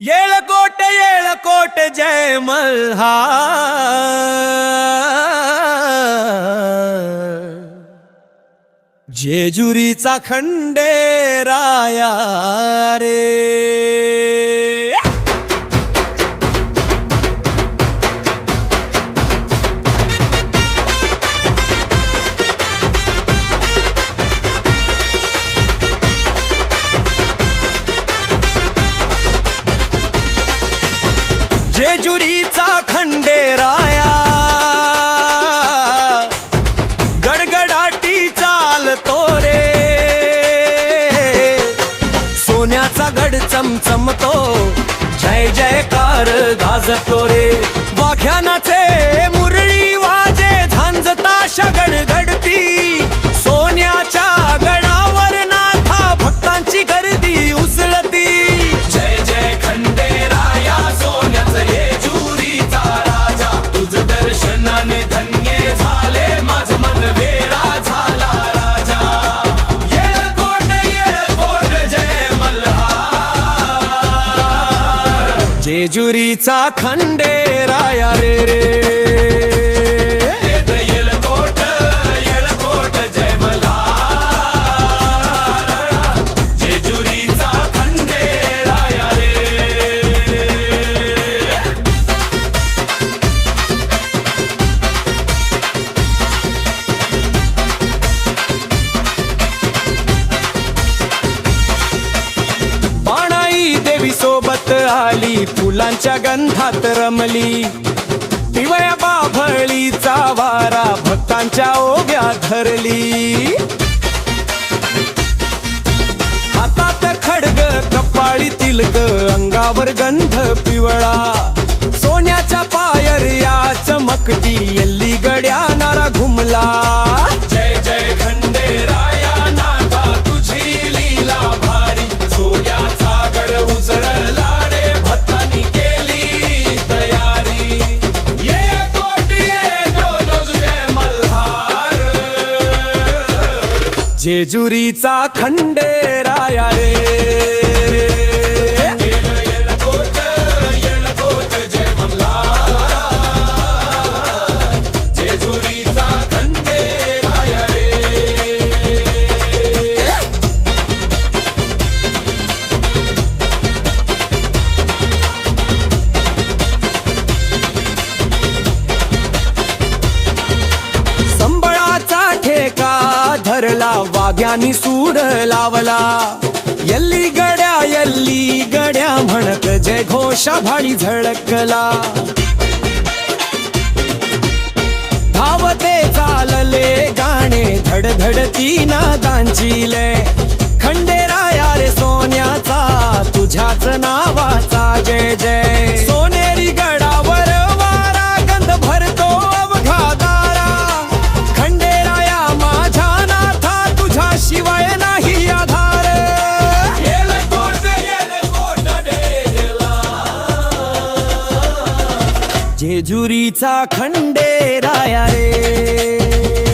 येळकोट येळकोट जय मल्हार जेजुरीचा खंडेराया रे जेजुरीचा खंडेराया. गडगडाटी चालतो रे. सोन्याचा गड चमचमतो. जय जयकार गाजतो रे. वाख्यानाचे जेजुरीचा खंडेराया रे रे. आली फुलांच्या गंधात रमली. पिवळ्या बाभळीचा वारा भक्तांच्या ओव्या धरली. हातात खडग कपाळी तिलक अंगावर गंध पिवळा. सोन्याच्या पायर या चमकती गड्या जेजुरीचा खंडेराया रे. धरला सूड लावला. यल्ली गड्या यल्ली गड्या म्हणत जय घोषा भाळी झळकला. धावते चालले गाणे धडधडती नादांचिले खंडेराया खंडे जेजुरीचा खंडेराया रे.